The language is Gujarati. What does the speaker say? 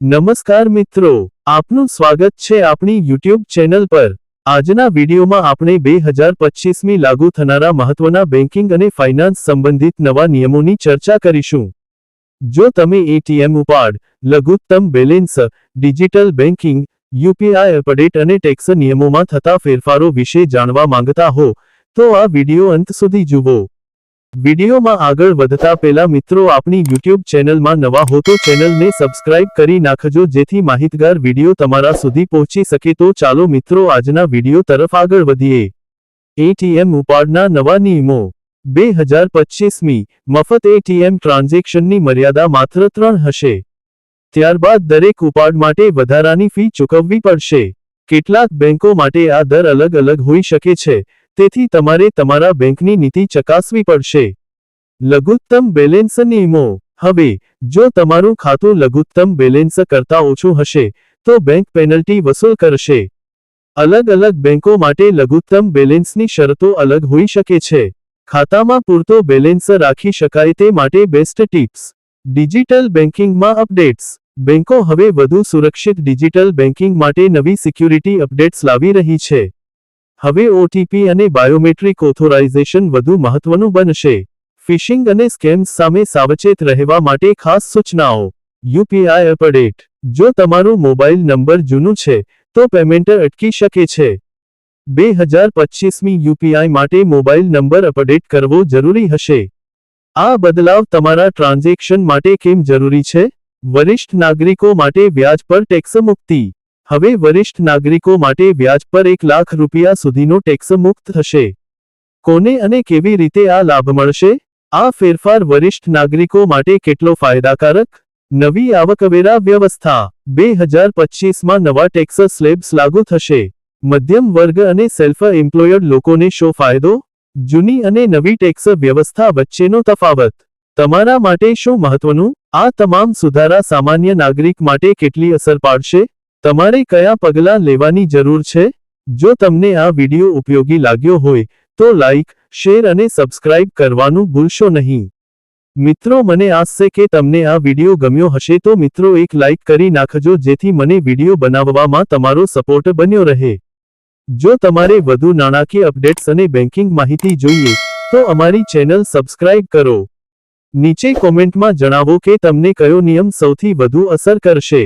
નમસ્કાર મિત્રો, આપનું સ્વાગત છે આપણી યુટ્યુબ ચેનલ પર. આજના વિડીયોમાં આપણે બે હજાર પચીસમી લાગુ થનારા મહત્વના બેન્કિંગ અને ફાઇનાન્સ સંબંધિત નવા નિયમોની ચર્ચા કરીશું. જો તમે એટીએમ ઉપાડ, લઘુત્તમ balance, digital banking UPI update અને ટેક્સ નિયમોમાં થતા ફેરફારો વિશે જાણવા માંગતા હો, તો આ વીડિયો અંત સુધી જુઓ. વિડીયોમાં આગળ વધતા પહેલા મિત્રો આપણી યુટ્યુબ ચેનલમાં નવા હો તો ચેનલને સબસ્ક્રાઇબ કરી નાખજો જેથી માહિતગાર વીડિયો તમારા સુધી પહોંચી શકે તો ચાલો મિત્રો આજના વીડિયો તરફ આગળ વધીએ. એટીએમ ઉપાડના નવા નિયમો. બે હજાર પચીસમી મફત એટીએમ ટ્રાન્ઝેક્શનની મર્યાદા માત્ર ત્રણ હશે. ત્યારબાદ દરેક ઉપાડ માટે વધારાની ફી ચૂકવવી પડશે. કેટલાક બેંકો માટે આ દર અલગ અલગ હોઈ શકે છે. તેથી તમારે તમારા બેંકની નીતિ ચકાસવી પડશે. લઘુત્તમ બેલેન્સ નિયમો. હવે, જો તમારું ખાતું લઘુત્તમ બેલેન્સ કરતાં ઓછું હશે, તો બેંક પેનલ્ટી વસૂલ કરશે. અલગ અલગ બેંકો માટે લઘુત્તમ બેલેન્સની શરતો અલગ હોઈ શકે છે. ખાતામાં પૂરતો બેલેન્સ રાખી શકાય તે માટે બેસ્ટ ટિપ્સ. ડિજિટલ બેન્કિંગમાં અપડેટ્સ. બેંકો હવે વધુ સુરક્ષિત ડિજિટલ બેન્કિંગ માટે નવી સિક્યુરિટી અપડેટ્સ લાવી રહી છે. હવે ઓટીપી અને બાયોમેટ્રિક ઓથોરાઇઝેશન વધુ મહત્વનું બનશે. ફિશિંગ અને સ્કેમ્સ સામે સાવચેત રહેવા માટે ખાસ સૂચનાઓ. યુપીઆઈ અપડેટ જો તમારું મોબાઈલ નંબર જૂનું છે, તો પેમેન્ટ અટકી શકે છે. બે હજાર પચીસમી યુપીઆઈ માટે મોબાઈલ નંબર અપડેટ કરવો જરૂરી હશે. આ બદલાવ તમારા ટ્રાન્ઝેક્શન માટે કેમ જરૂરી છે? વરિષ્ઠ નાગરિકો માટે વ્યાજ પર ટેક્સ મુક્તિ. હવે વરિષ્ઠ નાગરિકો માટે વ્યાજ પર એક લાખ રૂપિયા સુધીનો ટેક્સ મુક્ત થશે. કોને અને કેવી રીતે આ લાભ મળશે? આ ફેરફાર વરિષ્ઠ નાગરિકો માટે કેટલો ફાયદાકારક? નવી આવકવેરા વ્યવસ્થા. બે હજાર પચીસમાં નવા ટેક્સ સ્લેબ્સ લાગુ થશે. મધ્યમ વર્ગ અને સેલ્ફ એમ્પ્લોયડ લોકોને શો ફાયદો? જૂની અને નવી ટેક્સ વ્યવસ્થા વચ્ચેનો તફાવત. તમારા માટે શું મહત્વનું? આ તમામ સુધારા સામાન્ય નાગરિક માટે કેટલી અસર પાડશે? તમારે કયા પગલાં લેવાની જરૂર છે? જો તમને આ વિડિયો ઉપયોગી લાગ્યો હોય, તો લાઇક શેર અને સબસ્ક્રાઇબ કરવાનું ભૂલશો નહીં. મિત્રો, મને આસ કે તમને આ વિડિયો ગમ્યો હશે, તો મિત્રો એક લાઇક કરી નાખજો, જેથી મને વિડિયો બનાવવામાં તમારો સપોર્ટ બન્યો રહે. જો તમારે વધુ નાણાકીય અપડેટ્સ અને બેન્કિંગ માહિતી જોઈએ, તો અમારી ચેનલ સબસ્ક્રાઇબ કરો. નીચે કોમેન્ટમાં જણાવો કે તમને કયો નિયમ સૌથી વધુ અસર કરશે.